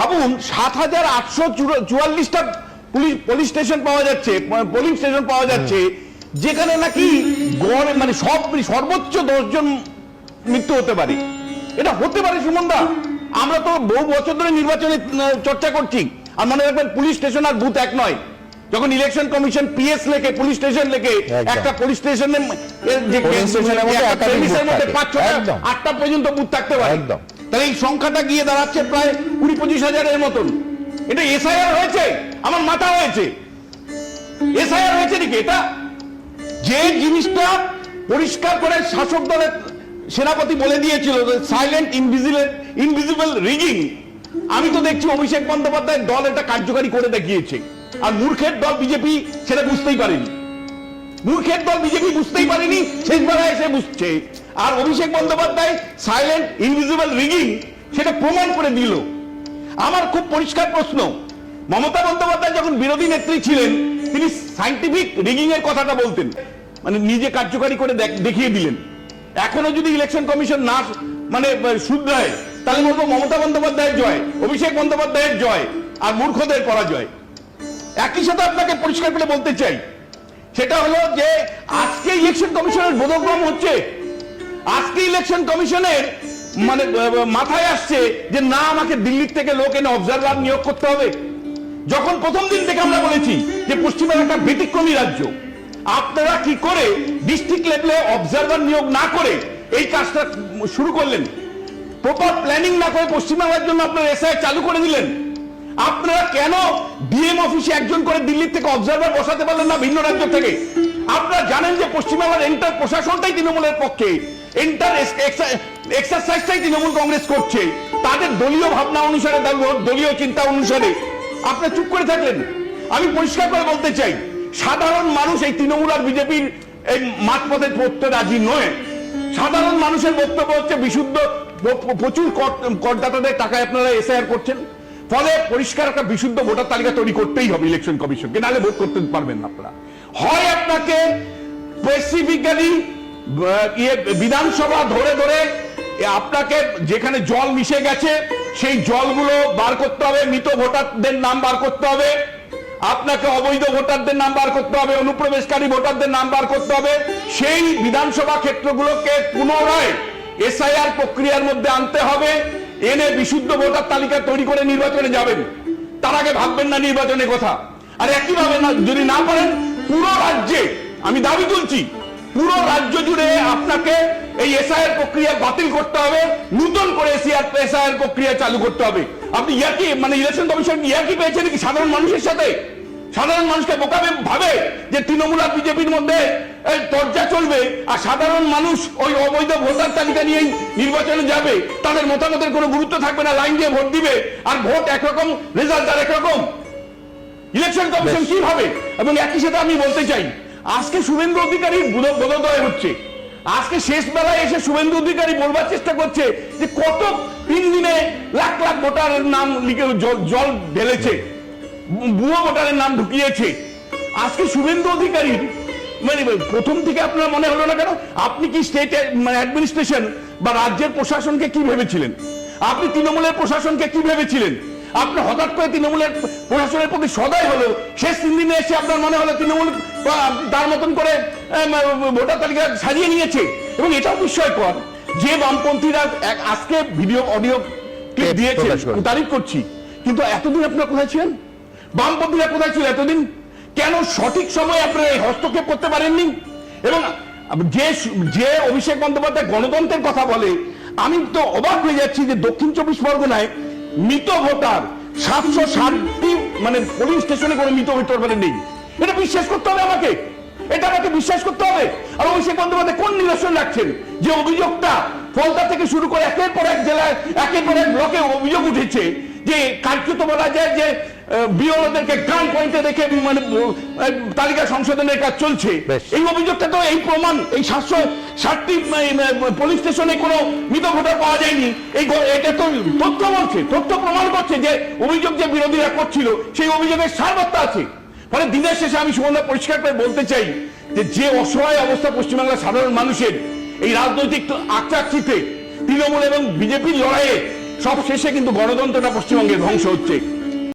ভাবুন সাত হাজার আটশো চুয়াল্লিশটা পুলিশ পুলিশ স্টেশন পাওয়া যাচ্ছে পোলিং স্টেশন পাওয়া যাচ্ছে যেখানে নাকি গড়ে মানে সব সর্বোচ্চ দশজন মৃত্যু হতে পারে। এটা হতে পারে সুমনদা। আমরা তো বহু বছর ধরে নির্বাচনে চর্চা করছি। আর মনে রাখবেন পুলিশ স্টেশন আর বুথ এক নয়। যখন ইলেকশন কমিশন পিএস লেখে পুলিশ স্টেশন লেখে একটা পুলিশ স্টেশনে যে স্টেশনের মধ্যে। পাঁচ ছটা আটটা পর্যন্ত বুথ থাকতে পারে। একদম। তাহলে এই সংখ্যাটা গিয়ে দাঁড়াচ্ছে প্রায় কুড়ি পঁচিশ হাজারের মতন। এটা এসআইআর হয়েছে? আমার মাথা হয়েছে। এসআইআর হয়েছে নাকি এটা? যে জিনিসটা পরিষ্কার করে শাসক দলের সেনাপতি বলে দিয়েছিল সাইলেন্ট ইনভিজিবল ইনভিজিবল রিগিং আমি তো দেখছি অভিষেক বন্দ্যোপাধ্যায়ের দল এটা কার্যকারী করে দেখিয়েছে। আর মূর্খের দল বিজেপি সেটা বুঝতেই পারেনি। মূর্খের দল বিজেপি বুঝতেই পারেনি শেষ বেলায় এসে বুঝছে। আর Abhishek Bandyopadhyay silent invisible rigging সেটা প্রমাণ করে দিল। আমার খুব পরিষ্কার প্রশ্ন। মমতা বন্দ্যোপাধ্যায় যখন বিরোধী নেত্রী ছিলেন, তিনি সাইন্টিফিক রিগিং এর কথাটা বলতেন। মানে নিজে কার্যকারী করে দেখিয়ে দিলেন। এখনও যদি ইলেকশন কমিশন না মানে শুধরায়, তাহলে বলব মমতা বন্দ্যোপাধ্যায়ের জয়, অভিষেক বন্দ্যোপাধ্যায়ের জয় আর মূর্খদের পরাজয়। একই সাথে আপনাকে পরিষ্কার করে বলতে চাই, সেটা হলো যে আজকে ইলেকশন কমিশনের বোধক্রম হচ্ছে ইলেকশন কমিশনের মানে মাথায় আসছে যে না, আমাকে দিল্লির থেকে লোক এনে অবজারভার নিয়োগ করতে হবে। যখন প্রথম দিন থেকে আমরা বলেছি যে পশ্চিমবঙ্গ একটা ব্যতিক্রমী রাজ্য, আপনারা কি করে ডিস্ট্রিক্ট লেভেলে অবজারভার নিয়োগ না করে এই কাজটা শুরু করলেন? প্রপার প্ল্যানিং না করে পশ্চিমবাংলার জন্য আপনারা এসআই চালু করে দিলেন। আপনারা কেন ডিএম অফিসে একজন করে দিল্লির থেকে অবজারভার বসাতে পারলেন না ভিন্ন রাজ্য থেকে? আপনারা জানেন যে পশ্চিমবাংলার এন্টার প্রশাসনটাই তৃণমূলের পক্ষে। এক্সারসাইজটাই তৃণমূল কংগ্রেস করছে। তাদের দলীয় ভাবনা অনুসারে দল- দলীয় চিন্তা অনুসারে। আপনারা চুপ করে থাকলেন। আমি পরিষ্কার করে বলতে চাই, সাধারণ মানুষ এই তৃণমূল আর বিজেপির এই মাঝপথে পড়তে রাজি নয়। সাধারণ মানুষের বক্তব্য হচ্ছে বিশুদ্ধ প্রচুর কর- করদাতাদের টাকায় আপনারা এসআইআর করছেন। ফলে পরিষ্কার একটা বিশুদ্ধ ভোটার তালিকা তৈরি করতেই হবে ইলেকশন কমিশনকে নাহলে ভোট করতে পারবেন না আপনারা। হয় আপনাকে স্পেসিফিক্যালি ইয়ে বিধানসভা ধরে ধরে আপনাকে যেখানে জল মিশে গেছে, সেই জলগুলো বার করতে হবে, মৃত ভোটারদের নাম বার করতে হবে, আপনাকে অবৈধ ভোটারদের নাম বার করতে হবে, অনুপ্রবেশকারী ভোটারদের নাম বার করতে হবে, সেই বিধানসভা ক্ষেত্রগুলোকে পুনরায় এসআইআর প্রক্রিয়ার মধ্যে আনতে হবে, এনে বিশুদ্ধ ভোটার তালিকা তৈরি করে নির্বাচনে যাবেন। তার আগে ভাববেন না নির্বাচনের কথা। আর একইভাবে যদি না পারেন, পুরো রাজ্যে, আমি দাবি তুলছি পুরো রাজ্য জুড়ে আপনাকে এই এসআইআর প্রক্রিয়া বাতিল করতে হবে নতুন করে এসআইআর প্রক্রিয়া চালু করতে হবে। আপনি ইয়াকি মানে ইলেকশন কমিশন ইয়াকি পেয়েছেন কি সাধারণ মানুষের সাথে? সাধারণ মানুষকে বোকাবে ভাবে যে তৃণমূল আর বিজেপির মধ্যে তর্জা চলবে আর সাধারণ মানুষ ওই অবৈধ ভোটার তালিকা নিয়েই নির্বাচনে যাবে। তাদের মতামতের কোনো গুরুত্ব থাকবে না লাইন দিয়ে ভোট দিবে আর ভোট একরকম রেজাল্ট আর একরকম। ইলেকশন কমিশন কি ভাবে এবং একই সাথে আমি বলতে চাই আজকে শুভেন্দু অধিকারীর বোধ- বোধোদয় হচ্ছে। আজকে শেষ বেলায় এসে শুভেন্দু অধিকারী বলবার চেষ্টা করছে যে কত তিন দিনে লাখ লাখ ভোটারের নাম লিখে জল- ঢেলেছে ভুয়ো ভোটারের নাম ঢুকিয়েছে। আজকে শুভেন্দু অধিকারী মানে প্রথম থেকে আপনার মনে হলো না কেন? আপনি কি স্টেট মানে অ্যাডমিনিস্ট্রেশন বা রাজ্যের প্রশাসনকে কি ভেবেছিলেন? আপনি তৃণমূলের প্রশাসনকে কি ভেবেছিলেন? আপনি হঠাৎ করে তৃণমূলের প্রশাসনের প্রতি সদয় হলো শেষ তিন দিনে এসে আপনার মনে হলো তৃণমূল তার মতন করে ভোটার তালিকা সাজিয়ে নিয়েছে। এবং এটাও বিস্ময়কর যে বামপন্থীরা আজকে ভিডিও অডিও ক্লিপ দিয়েছে তারিফ করছি। কিন্তু এতদিন আপনারা কোথায় ছিলেন? বামপন্থীরা কোথায় ছিল এতদিন? কেন সঠিক সময়ে আপনারা এই হস্তক্ষেপ করতে পারেননি? এবং যে যে অভিষেক বন্দ্যোপাধ্যায় গণতন্ত্রের কথা বলে আমি তো অবাক হয়ে যাচ্ছি যে দক্ষিণ চব্বিশ পরগনায় মৃত ভোটার সাতশো ষাটটি মানে পোলিং স্টেশনে কোনো মৃত ভোটার মানে নেই এটা বিশ্বাস করতে হবে আমাকে। এটা আমাকে বিশ্বাস করতে হবে। আর অভিষেক বন্দ্যোপাধ্যায় কোন নিদর্শন রাখছেন? যে অভিযোগটা ফলতা থেকে শুরু করে একের পর এক জেলায় একের পর এক ব্লকে অভিযোগ উঠেছে যে কার্যত বলা যায় যে বিওদেরকে গান পয়েন্টে রেখে মানে তালিকা সংশোধনের কাজ চলছে। এই অভিযোগটা তো এই প্রমাণ এই সাতশো ষাটটি পুলিশ স্টেশনে কোনো মৃত ভোটার পাওয়া যায়নি। এই এটা তো তথ্য বলছে তথ্য প্রমাণ করছে যে অভিযোগ যে বিরোধীরা করছিল সেই অভিযোগের সারবত্তা আছে। ফলে দিনের শেষে আমি সুমন্দা পরিষ্কার করে বলতে চাই যে যে অসহায় অবস্থা পশ্চিমবাংলার সাধারণ মানুষের এই রাজনৈতিক আচাকচিতে তৃণমূল এবং বিজেপির লড়াইয়ে সব শেষে কিন্তু গণতন্ত্রটা পশ্চিমবঙ্গে ধ্বংস হচ্ছে।